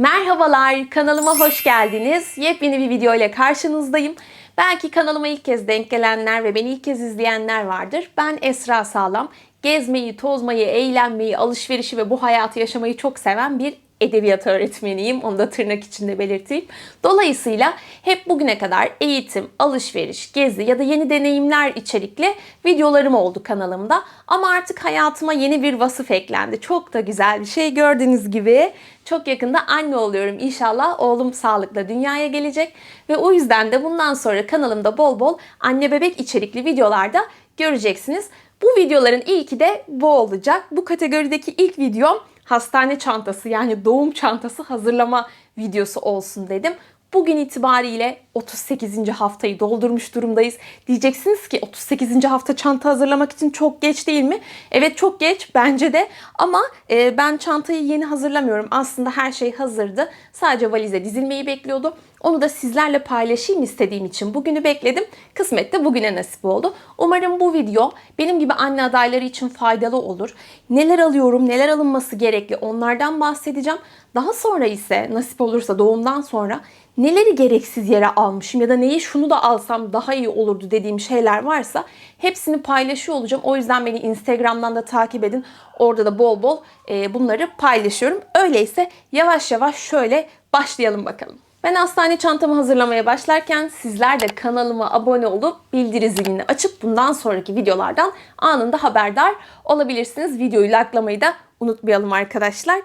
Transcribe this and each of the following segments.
Merhabalar, kanalıma hoş geldiniz. Yepyeni bir video ile karşınızdayım. Belki kanalıma ilk kez denk gelenler ve beni ilk kez izleyenler vardır. Ben Esra Sağlam. Gezmeyi, tozmayı, eğlenmeyi, alışverişi ve bu hayatı yaşamayı çok seven bir edebiyat öğretmeniyim. Onu da tırnak içinde belirteyim. Dolayısıyla hep bugüne kadar eğitim, alışveriş, gezi ya da yeni deneyimler içerikli videolarım oldu kanalımda. Ama artık hayatıma yeni bir vasıf eklendi. Çok da güzel bir şey gördüğünüz gibi. Çok yakında anne oluyorum. İnşallah oğlum sağlıkla dünyaya gelecek. Ve o yüzden de bundan sonra kanalımda bol bol anne bebek içerikli videolarda göreceksiniz. Bu videoların ilki de bu olacak. Bu kategorideki ilk videom hastane çantası yani doğum çantası hazırlama videosu olsun dedim. Bugün itibariyle 38. haftayı doldurmuş durumdayız. Diyeceksiniz ki 38. hafta çanta hazırlamak için çok geç değil mi? Evet çok geç bence de ama e, ben çantayı yeni hazırlamıyorum. Aslında her şey hazırdı. Sadece valize dizilmeyi bekliyordu. Onu da sizlerle paylaşayım istediğim için bugünü bekledim. Kısmet de bugüne nasip oldu. Umarım bu video benim gibi anne adayları için faydalı olur. Neler alıyorum, neler alınması gerekli onlardan bahsedeceğim. Daha sonra ise nasip olursa doğumdan sonra neleri gereksiz yere almışım ya da neyi şunu da alsam daha iyi olurdu dediğim şeyler varsa hepsini paylaşıyor olacağım. O yüzden beni Instagram'dan da takip edin. Orada da bol bol e, bunları paylaşıyorum. Öyleyse yavaş yavaş şöyle başlayalım bakalım. Ben hastane çantamı hazırlamaya başlarken sizler de kanalıma abone olup bildiri zilini açıp bundan sonraki videolardan anında haberdar olabilirsiniz. Videoyu likelamayı da unutmayalım arkadaşlar.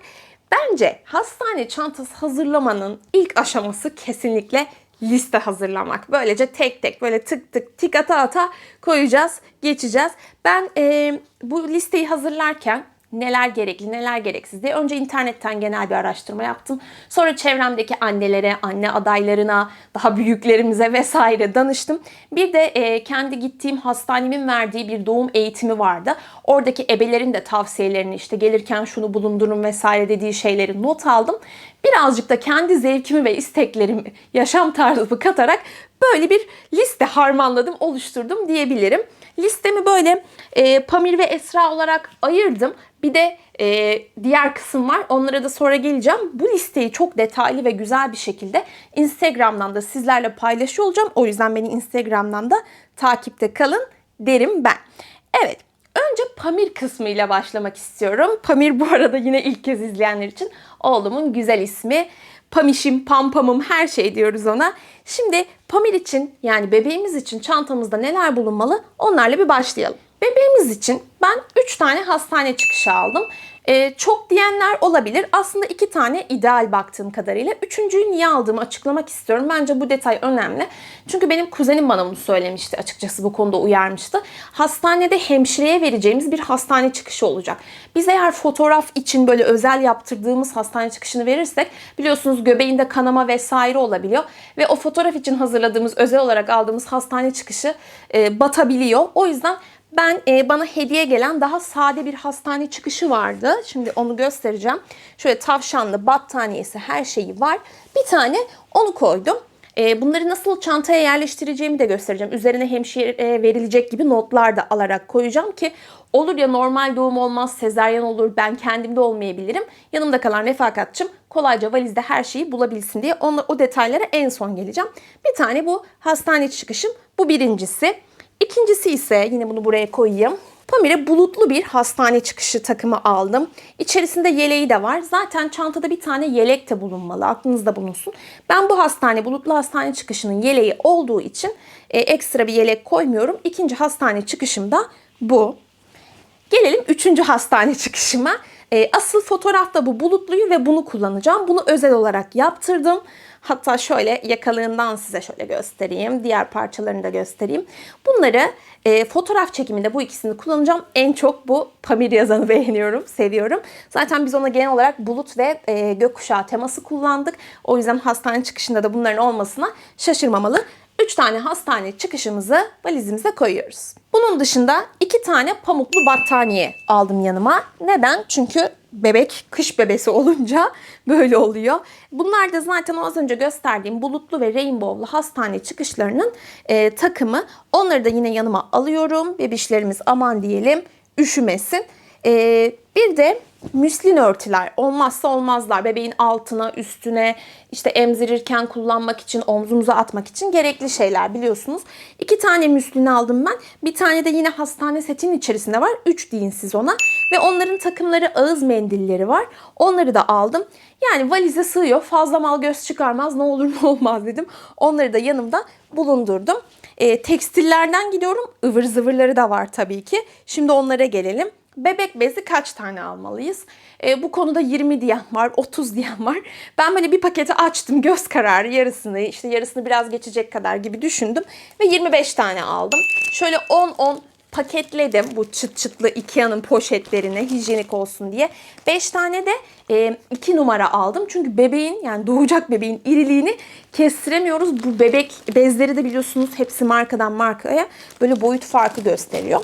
Bence hastane çantası hazırlamanın ilk aşaması kesinlikle liste hazırlamak. Böylece tek tek böyle tık tık tik ata ata koyacağız, geçeceğiz. Ben e, bu listeyi hazırlarken neler gerekli, neler gereksiz diye önce internetten genel bir araştırma yaptım. Sonra çevremdeki annelere, anne adaylarına, daha büyüklerimize vesaire danıştım. Bir de e, kendi gittiğim hastanemin verdiği bir doğum eğitimi vardı. Oradaki ebelerin de tavsiyelerini işte gelirken şunu bulundurun vesaire dediği şeyleri not aldım. Birazcık da kendi zevkimi ve isteklerimi, yaşam tarzımı katarak böyle bir liste harmanladım, oluşturdum diyebilirim. Listemi böyle e, Pamir ve Esra olarak ayırdım. Bir de e, diğer kısım var. Onlara da sonra geleceğim. Bu listeyi çok detaylı ve güzel bir şekilde Instagram'dan da sizlerle paylaşıyor olacağım. O yüzden beni Instagram'dan da takipte kalın derim ben. Evet. Önce Pamir kısmıyla başlamak istiyorum. Pamir bu arada yine ilk kez izleyenler için oğlumun güzel ismi. Pamişim, pampamım her şey diyoruz ona. Şimdi Pamir için yani bebeğimiz için çantamızda neler bulunmalı onlarla bir başlayalım. Bebeğimiz için ben 3 tane hastane çıkışı aldım. Ee, çok diyenler olabilir. Aslında 2 tane ideal baktığım kadarıyla. Üçüncüyü niye aldığımı açıklamak istiyorum. Bence bu detay önemli. Çünkü benim kuzenim bana bunu söylemişti. Açıkçası bu konuda uyarmıştı. Hastanede hemşireye vereceğimiz bir hastane çıkışı olacak. Biz eğer fotoğraf için böyle özel yaptırdığımız hastane çıkışını verirsek biliyorsunuz göbeğinde kanama vesaire olabiliyor. Ve o fotoğraf için hazırladığımız özel olarak aldığımız hastane çıkışı e, batabiliyor. O yüzden ben e, bana hediye gelen daha sade bir hastane çıkışı vardı. Şimdi onu göstereceğim. Şöyle tavşanlı battaniyesi her şeyi var. Bir tane onu koydum. E, bunları nasıl çantaya yerleştireceğimi de göstereceğim. Üzerine hemşire verilecek gibi notlar da alarak koyacağım ki olur ya normal doğum olmaz, sezaryen olur, ben kendimde olmayabilirim. Yanımda kalan refakatçım kolayca valizde her şeyi bulabilsin diye onu, o detaylara en son geleceğim. Bir tane bu hastane çıkışım. Bu birincisi. İkincisi ise yine bunu buraya koyayım. Pamir'e bulutlu bir hastane çıkışı takımı aldım. İçerisinde yeleği de var. Zaten çantada bir tane yelek de bulunmalı. Aklınızda bulunsun. Ben bu hastane, bulutlu hastane çıkışının yeleği olduğu için e, ekstra bir yelek koymuyorum. İkinci hastane çıkışım da bu. Gelelim üçüncü hastane çıkışıma. E, asıl fotoğrafta bu bulutluyu ve bunu kullanacağım. Bunu özel olarak yaptırdım. Hatta şöyle yakalığından size şöyle göstereyim. Diğer parçalarını da göstereyim. Bunları e, fotoğraf çekiminde bu ikisini kullanacağım. En çok bu Pamir yazanı beğeniyorum, seviyorum. Zaten biz ona genel olarak bulut ve e, gökkuşağı teması kullandık. O yüzden hastane çıkışında da bunların olmasına şaşırmamalı. 3 tane hastane çıkışımızı valizimize koyuyoruz. Bunun dışında 2 tane pamuklu battaniye aldım yanıma. Neden? Çünkü bebek kış bebesi olunca böyle oluyor. Bunlar da zaten az önce gösterdiğim bulutlu ve rainbow'lu hastane çıkışlarının e, takımı. Onları da yine yanıma alıyorum. Bebişlerimiz aman diyelim üşümesin. Ee, bir de müslin örtüler olmazsa olmazlar. Bebeğin altına, üstüne işte emzirirken kullanmak için, omzumuza atmak için gerekli şeyler biliyorsunuz. İki tane müslin aldım ben. Bir tane de yine hastane setinin içerisinde var. Üç deyin siz ona. Ve onların takımları ağız mendilleri var. Onları da aldım. Yani valize sığıyor. Fazla mal göz çıkarmaz. Ne olur ne olmaz dedim. Onları da yanımda bulundurdum. E, tekstillerden gidiyorum. Ivır zıvırları da var tabii ki. Şimdi onlara gelelim. Bebek bezi kaç tane almalıyız? E, bu konuda 20 diyen var, 30 diyen var. Ben böyle bir paketi açtım göz kararı yarısını, işte yarısını biraz geçecek kadar gibi düşündüm. Ve 25 tane aldım. Şöyle 10-10 paketledim bu çıt çıtlı Ikea'nın poşetlerine hijyenik olsun diye. 5 tane de 2 e, numara aldım. Çünkü bebeğin yani doğacak bebeğin iriliğini kestiremiyoruz. Bu bebek bezleri de biliyorsunuz hepsi markadan markaya böyle boyut farkı gösteriyor.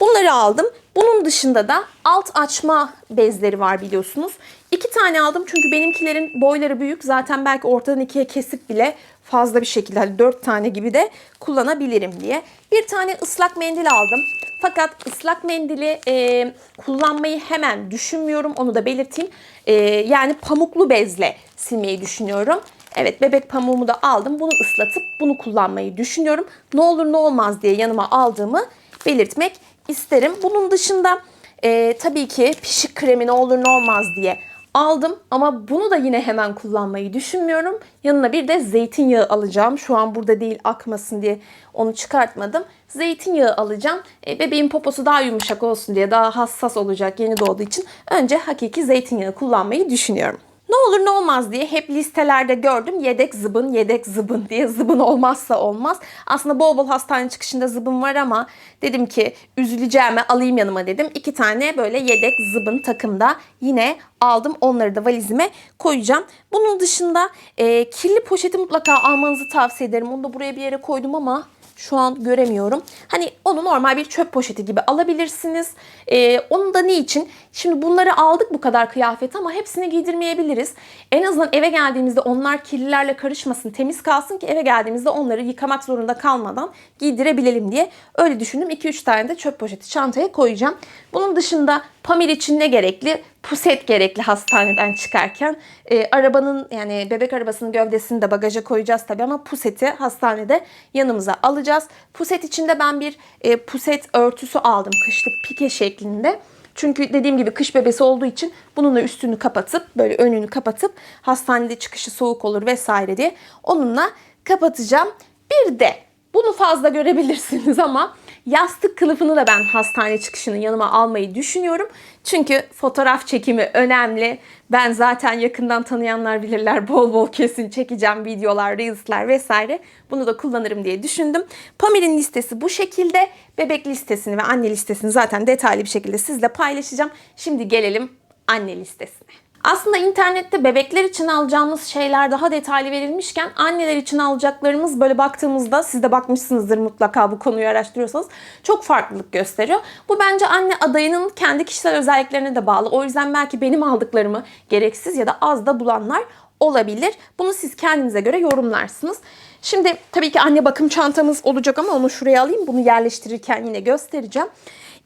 Bunları aldım. Bunun dışında da alt açma bezleri var biliyorsunuz. İki tane aldım çünkü benimkilerin boyları büyük. Zaten belki ortadan ikiye kesip bile fazla bir şekilde hani dört tane gibi de kullanabilirim diye. Bir tane ıslak mendil aldım. Fakat ıslak mendili e, kullanmayı hemen düşünmüyorum. Onu da belirteyim. E, yani pamuklu bezle silmeyi düşünüyorum. Evet bebek pamuğumu da aldım. Bunu ıslatıp bunu kullanmayı düşünüyorum. Ne olur ne olmaz diye yanıma aldığımı belirtmek isterim. Bunun dışında e, tabii ki pişik kremi ne olur ne olmaz diye aldım ama bunu da yine hemen kullanmayı düşünmüyorum. Yanına bir de zeytinyağı alacağım. Şu an burada değil akmasın diye onu çıkartmadım. Zeytinyağı alacağım. E, bebeğin poposu daha yumuşak olsun diye daha hassas olacak yeni doğduğu için önce hakiki zeytinyağı kullanmayı düşünüyorum. Ne olur ne olmaz diye hep listelerde gördüm. Yedek zıbın, yedek zıbın diye zıbın olmazsa olmaz. Aslında bol bol hastane çıkışında zıbın var ama dedim ki üzüleceğime alayım yanıma dedim. İki tane böyle yedek zıbın takımda yine aldım. Onları da valizime koyacağım. Bunun dışında e, kirli poşeti mutlaka almanızı tavsiye ederim. Onu da buraya bir yere koydum ama şu an göremiyorum. Hani onu normal bir çöp poşeti gibi alabilirsiniz. Ee, onu da niçin? Şimdi bunları aldık bu kadar kıyafet ama hepsini giydirmeyebiliriz. En azından eve geldiğimizde onlar kirlilerle karışmasın, temiz kalsın ki eve geldiğimizde onları yıkamak zorunda kalmadan giydirebilelim diye öyle düşündüm. 2-3 tane de çöp poşeti çantaya koyacağım. Bunun dışında Pamir için ne gerekli? Puset gerekli hastaneden çıkarken. E, arabanın yani bebek arabasının gövdesini de bagaja koyacağız tabii ama puseti hastanede yanımıza alacağız. Puset içinde ben bir e, puset örtüsü aldım kışlık pike şeklinde. Çünkü dediğim gibi kış bebesi olduğu için bununla üstünü kapatıp böyle önünü kapatıp hastanede çıkışı soğuk olur vesaire diye onunla kapatacağım. Bir de bunu fazla görebilirsiniz ama Yastık kılıfını da ben hastane çıkışının yanıma almayı düşünüyorum. Çünkü fotoğraf çekimi önemli. Ben zaten yakından tanıyanlar bilirler bol bol kesin çekeceğim videolar, reelsler vesaire. Bunu da kullanırım diye düşündüm. Pamir'in listesi bu şekilde. Bebek listesini ve anne listesini zaten detaylı bir şekilde sizle paylaşacağım. Şimdi gelelim anne listesine. Aslında internette bebekler için alacağımız şeyler daha detaylı verilmişken anneler için alacaklarımız böyle baktığımızda siz de bakmışsınızdır mutlaka bu konuyu araştırıyorsanız çok farklılık gösteriyor. Bu bence anne adayının kendi kişisel özelliklerine de bağlı. O yüzden belki benim aldıklarımı gereksiz ya da az da bulanlar olabilir. Bunu siz kendinize göre yorumlarsınız. Şimdi tabii ki anne bakım çantamız olacak ama onu şuraya alayım. Bunu yerleştirirken yine göstereceğim.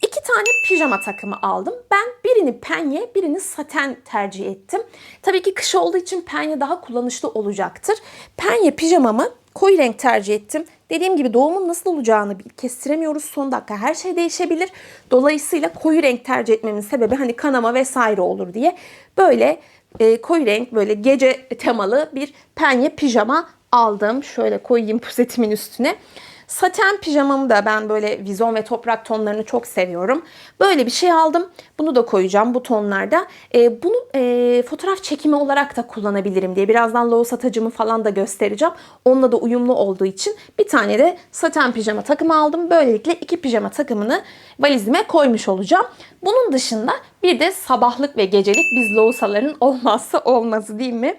İki tane pijama takımı aldım. Ben birini penye, birini saten tercih ettim. Tabii ki kış olduğu için penye daha kullanışlı olacaktır. Penye pijamamı koyu renk tercih ettim. Dediğim gibi doğumun nasıl olacağını kestiremiyoruz. Son dakika her şey değişebilir. Dolayısıyla koyu renk tercih etmemin sebebi hani kanama vesaire olur diye böyle e, koyu renk böyle gece temalı bir penye pijama aldım. Şöyle koyayım pusetimin üstüne. Saten pijamamı da ben böyle vizon ve toprak tonlarını çok seviyorum. Böyle bir şey aldım. Bunu da koyacağım bu tonlarda. E, bunu e, fotoğraf çekimi olarak da kullanabilirim diye. Birazdan loğu satacımı falan da göstereceğim. Onunla da uyumlu olduğu için bir tane de saten pijama takımı aldım. Böylelikle iki pijama takımını valizime koymuş olacağım. Bunun dışında bir de sabahlık ve gecelik biz loğusaların olmazsa olmazı değil mi?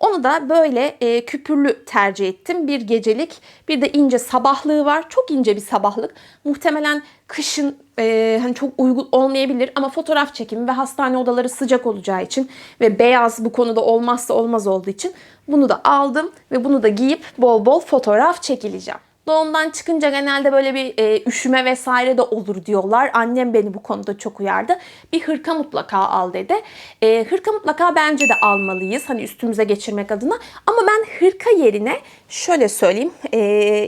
Onu da böyle e, küpürlü tercih ettim. Bir gecelik bir de ince sabahlığı var. Çok ince bir sabahlık. Muhtemelen kışın e, hani çok uygun olmayabilir ama fotoğraf çekimi ve hastane odaları sıcak olacağı için ve beyaz bu konuda olmazsa olmaz olduğu için bunu da aldım ve bunu da giyip bol bol fotoğraf çekileceğim. Doğumdan çıkınca genelde böyle bir e, üşüme vesaire de olur diyorlar. Annem beni bu konuda çok uyardı. Bir hırka mutlaka al dedi. E, hırka mutlaka bence de almalıyız. Hani üstümüze geçirmek adına. Ama ben hırka yerine şöyle söyleyeyim. e,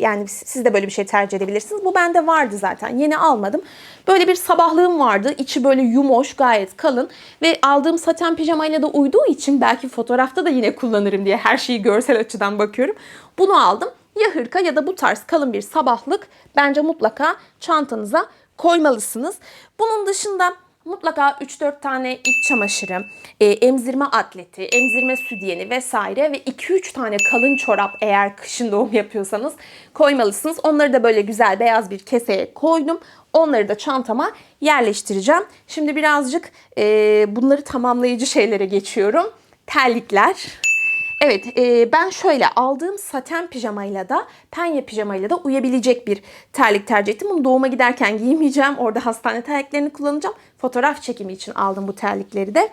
yani siz de böyle bir şey tercih edebilirsiniz. Bu bende vardı zaten. Yeni almadım. Böyle bir sabahlığım vardı. İçi böyle yumoş, gayet kalın. Ve aldığım saten pijamayla da uyduğu için belki fotoğrafta da yine kullanırım diye her şeyi görsel açıdan bakıyorum. Bunu aldım ya hırka ya da bu tarz kalın bir sabahlık bence mutlaka çantanıza koymalısınız. Bunun dışında mutlaka 3-4 tane iç çamaşırı, e, emzirme atleti, emzirme sütyeni vesaire ve 2-3 tane kalın çorap eğer kışın doğum yapıyorsanız koymalısınız. Onları da böyle güzel beyaz bir keseye koydum. Onları da çantama yerleştireceğim. Şimdi birazcık e, bunları tamamlayıcı şeylere geçiyorum. Terlikler. Evet e, ben şöyle aldığım saten pijamayla da penye pijamayla da uyabilecek bir terlik tercih ettim. Bunu doğuma giderken giymeyeceğim. Orada hastane terliklerini kullanacağım. Fotoğraf çekimi için aldım bu terlikleri de.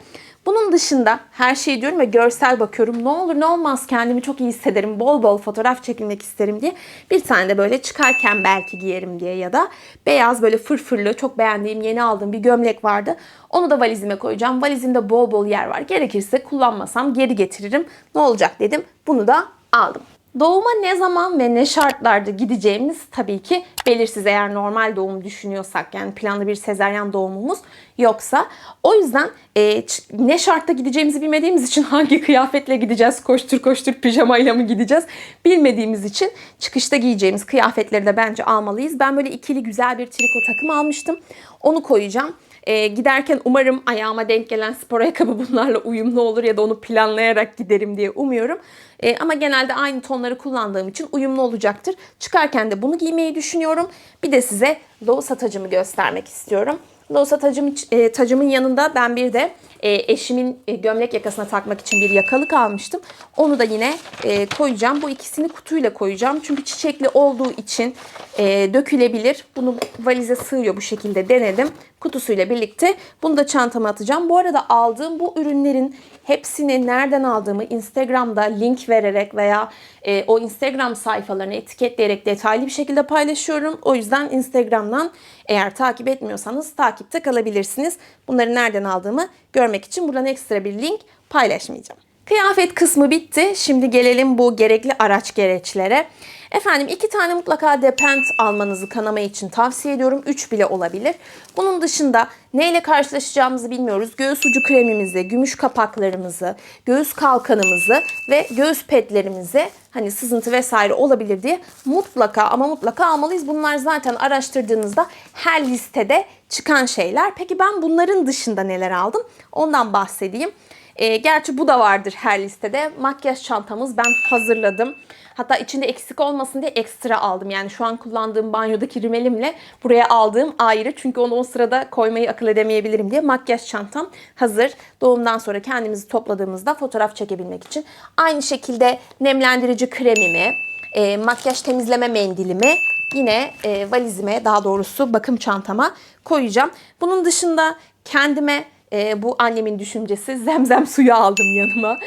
Bunun dışında her şeyi diyorum ve görsel bakıyorum. Ne olur ne olmaz kendimi çok iyi hissederim. Bol bol fotoğraf çekilmek isterim diye. Bir tane de böyle çıkarken belki giyerim diye ya da beyaz böyle fırfırlı çok beğendiğim yeni aldığım bir gömlek vardı. Onu da valizime koyacağım. Valizimde bol bol yer var. Gerekirse kullanmasam geri getiririm. Ne olacak dedim. Bunu da aldım. Doğuma ne zaman ve ne şartlarda gideceğimiz tabii ki belirsiz eğer normal doğum düşünüyorsak yani planlı bir sezaryen doğumumuz yoksa. O yüzden e, ne şartta gideceğimizi bilmediğimiz için hangi kıyafetle gideceğiz koştur koştur pijamayla mı gideceğiz bilmediğimiz için çıkışta giyeceğimiz kıyafetleri de bence almalıyız. Ben böyle ikili güzel bir triko takım almıştım. Onu koyacağım. E, giderken umarım ayağıma denk gelen spor ayakkabı bunlarla uyumlu olur ya da onu planlayarak giderim diye umuyorum. E, ama genelde aynı tonları kullandığım için uyumlu olacaktır. Çıkarken de bunu giymeyi düşünüyorum. Bir de size loğusa tacımı göstermek istiyorum. Loğusa tacım, e, tacımın yanında ben bir de e, eşimin e, gömlek yakasına takmak için bir yakalık almıştım. Onu da yine e, koyacağım. Bu ikisini kutuyla koyacağım. Çünkü çiçekli olduğu için e, dökülebilir. Bunu valize sığıyor bu şekilde denedim. Kutusuyla birlikte bunu da çantama atacağım. Bu arada aldığım bu ürünlerin hepsini nereden aldığımı Instagram'da link vererek veya e, o Instagram sayfalarını etiketleyerek detaylı bir şekilde paylaşıyorum. O yüzden Instagram'dan eğer takip etmiyorsanız takipte kalabilirsiniz. Bunları nereden aldığımı görmek için buradan ekstra bir link paylaşmayacağım. Kıyafet kısmı bitti. Şimdi gelelim bu gerekli araç gereçlere. Efendim iki tane mutlaka depent almanızı kanama için tavsiye ediyorum. Üç bile olabilir. Bunun dışında neyle karşılaşacağımızı bilmiyoruz. Göğüs ucu kremimizi, gümüş kapaklarımızı, göğüs kalkanımızı ve göğüs petlerimizi hani sızıntı vesaire olabilir diye mutlaka ama mutlaka almalıyız. Bunlar zaten araştırdığınızda her listede çıkan şeyler. Peki ben bunların dışında neler aldım? Ondan bahsedeyim. E, gerçi bu da vardır her listede. Makyaj çantamız ben hazırladım. Hatta içinde eksik olmasın diye ekstra aldım. Yani şu an kullandığım banyodaki rimelimle buraya aldığım ayrı. Çünkü onu o sırada koymayı akıl edemeyebilirim diye makyaj çantam hazır. Doğumdan sonra kendimizi topladığımızda fotoğraf çekebilmek için. Aynı şekilde nemlendirici kremimi, e, makyaj temizleme mendilimi yine e, valizime daha doğrusu bakım çantama koyacağım. Bunun dışında kendime e, bu annemin düşüncesi zemzem suyu aldım yanıma.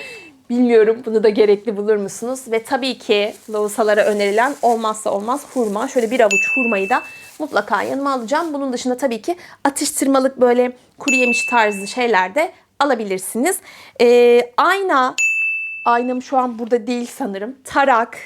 Bilmiyorum bunu da gerekli bulur musunuz? Ve tabii ki lohusalara önerilen olmazsa olmaz hurma. Şöyle bir avuç hurmayı da mutlaka yanıma alacağım. Bunun dışında tabii ki atıştırmalık böyle kuru yemiş tarzı şeyler de alabilirsiniz. Ee, ayna, aynam şu an burada değil sanırım. Tarak,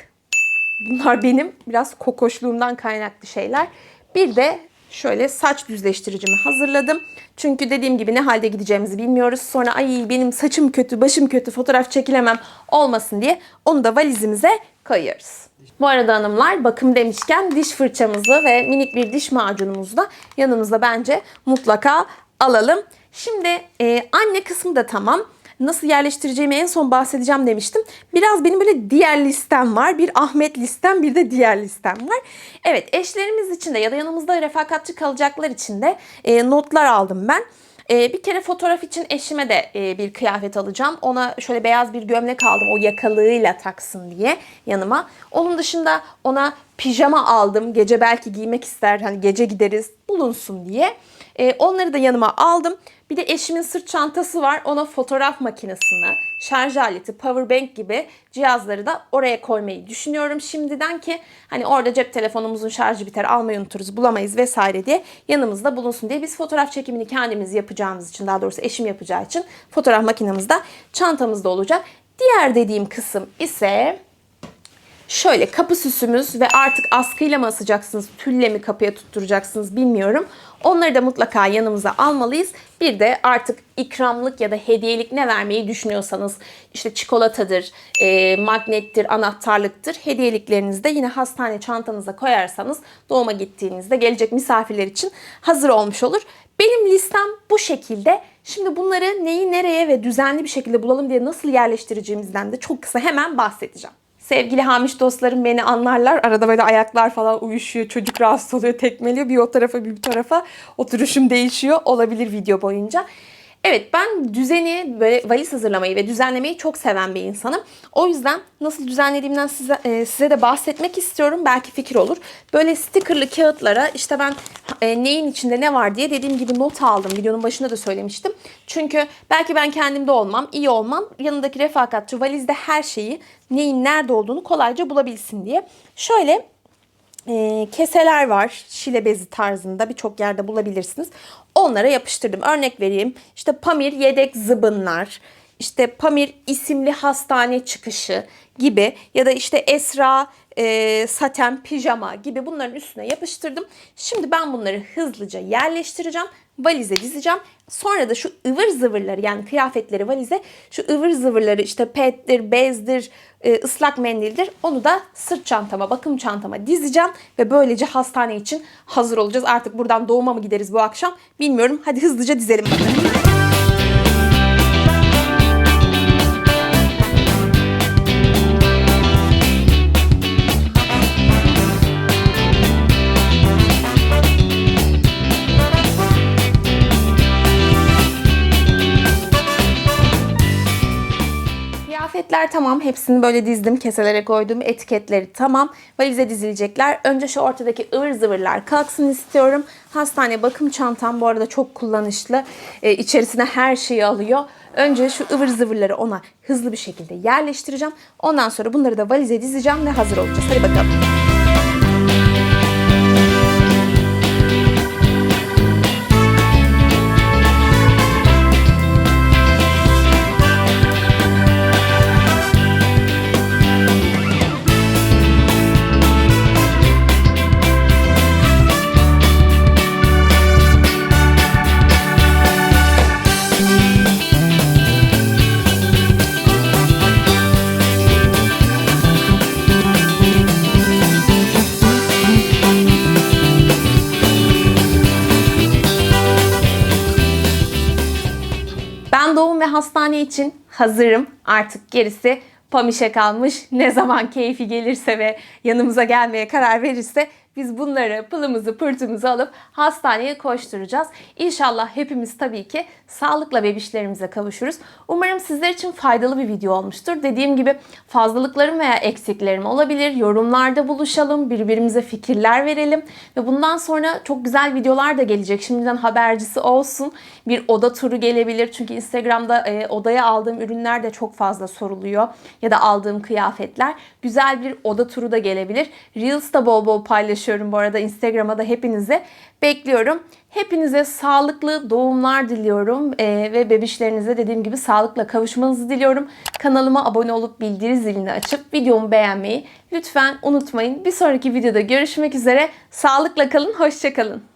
bunlar benim biraz kokoşluğumdan kaynaklı şeyler. Bir de şöyle saç düzleştiricimi hazırladım. Çünkü dediğim gibi ne halde gideceğimizi bilmiyoruz. Sonra ay benim saçım kötü, başım kötü, fotoğraf çekilemem olmasın diye onu da valizimize koyuyoruz. Bu arada hanımlar bakım demişken diş fırçamızı ve minik bir diş macunumuzu da yanımızda bence mutlaka alalım. Şimdi e, anne kısmı da tamam nasıl yerleştireceğimi en son bahsedeceğim demiştim. Biraz benim böyle diğer listem var. Bir Ahmet listem bir de diğer listem var. Evet eşlerimiz için de ya da yanımızda refakatçi kalacaklar için de e, notlar aldım ben. E, bir kere fotoğraf için eşime de e, bir kıyafet alacağım. Ona şöyle beyaz bir gömlek aldım o yakalığıyla taksın diye yanıma. Onun dışında ona pijama aldım. Gece belki giymek ister hani gece gideriz bulunsun diye. E, onları da yanıma aldım. Bir de eşimin sırt çantası var. Ona fotoğraf makinesini, şarj aleti, power bank gibi cihazları da oraya koymayı düşünüyorum şimdiden ki hani orada cep telefonumuzun şarjı biter almayı unuturuz bulamayız vesaire diye yanımızda bulunsun diye biz fotoğraf çekimini kendimiz yapacağımız için daha doğrusu eşim yapacağı için fotoğraf makinemiz de çantamızda olacak. Diğer dediğim kısım ise şöyle kapı süsümüz ve artık askıyla mı asacaksınız, tülle mi kapıya tutturacaksınız bilmiyorum. Onları da mutlaka yanımıza almalıyız. Bir de artık ikramlık ya da hediyelik ne vermeyi düşünüyorsanız işte çikolatadır, e, magnettir, anahtarlıktır. Hediyeliklerinizi de yine hastane çantanıza koyarsanız doğuma gittiğinizde gelecek misafirler için hazır olmuş olur. Benim listem bu şekilde. Şimdi bunları neyi nereye ve düzenli bir şekilde bulalım diye nasıl yerleştireceğimizden de çok kısa hemen bahsedeceğim. Sevgili hamiş dostlarım beni anlarlar. Arada böyle ayaklar falan uyuşuyor. Çocuk rahatsız oluyor, tekmeliyor. Bir o tarafa bir bu tarafa oturuşum değişiyor. Olabilir video boyunca. Evet ben düzeni böyle valiz hazırlamayı ve düzenlemeyi çok seven bir insanım. O yüzden nasıl düzenlediğimden size, e, size de bahsetmek istiyorum. Belki fikir olur. Böyle stickerlı kağıtlara işte ben e, neyin içinde ne var diye dediğim gibi not aldım. Videonun başında da söylemiştim. Çünkü belki ben kendimde olmam, iyi olmam. Yanındaki refakatçi valizde her şeyi neyin nerede olduğunu kolayca bulabilsin diye. Şöyle e, keseler var. Şile bezi tarzında birçok yerde bulabilirsiniz. Onlara yapıştırdım. Örnek vereyim. İşte Pamir yedek zıbınlar, işte Pamir isimli hastane çıkışı gibi ya da işte Esra e, saten pijama gibi bunların üstüne yapıştırdım. Şimdi ben bunları hızlıca yerleştireceğim. Valize dizeceğim. Sonra da şu ıvır zıvırları yani kıyafetleri valize şu ıvır zıvırları işte pettir, bezdir, e, ıslak mendildir. Onu da sırt çantama, bakım çantama dizeceğim ve böylece hastane için hazır olacağız. Artık buradan doğuma mı gideriz bu akşam bilmiyorum. Hadi hızlıca dizelim bakalım. Kıyafetler tamam. Hepsini böyle dizdim. Keselere koydum. Etiketleri tamam. Valize dizilecekler. Önce şu ortadaki ıvır zıvırlar kalksın istiyorum. Hastane bakım çantam bu arada çok kullanışlı. Ee, içerisine her şeyi alıyor. Önce şu ıvır zıvırları ona hızlı bir şekilde yerleştireceğim. Ondan sonra bunları da valize dizeceğim ve hazır olacağız. Hadi bakalım. Hastane için hazırım. Artık gerisi Pamiş'e kalmış. Ne zaman keyfi gelirse ve yanımıza gelmeye karar verirse biz bunları pılımızı pırtımızı alıp hastaneye koşturacağız. İnşallah hepimiz tabii ki sağlıkla bebişlerimize kavuşuruz. Umarım sizler için faydalı bir video olmuştur. Dediğim gibi fazlalıklarım veya eksiklerim olabilir. Yorumlarda buluşalım, birbirimize fikirler verelim ve bundan sonra çok güzel videolar da gelecek. Şimdiden habercisi olsun. Bir oda turu gelebilir. Çünkü Instagram'da e, odaya aldığım ürünler de çok fazla soruluyor. Ya da aldığım kıyafetler. Güzel bir oda turu da gelebilir. Reels'ta bol bol paylaşıyorum bu arada. Instagram'a da hepinize bekliyorum. Hepinize sağlıklı doğumlar diliyorum ee, ve bebişlerinize dediğim gibi sağlıkla kavuşmanızı diliyorum. Kanalıma abone olup bildiri zilini açıp videomu beğenmeyi lütfen unutmayın. Bir sonraki videoda görüşmek üzere. Sağlıkla kalın, hoşçakalın.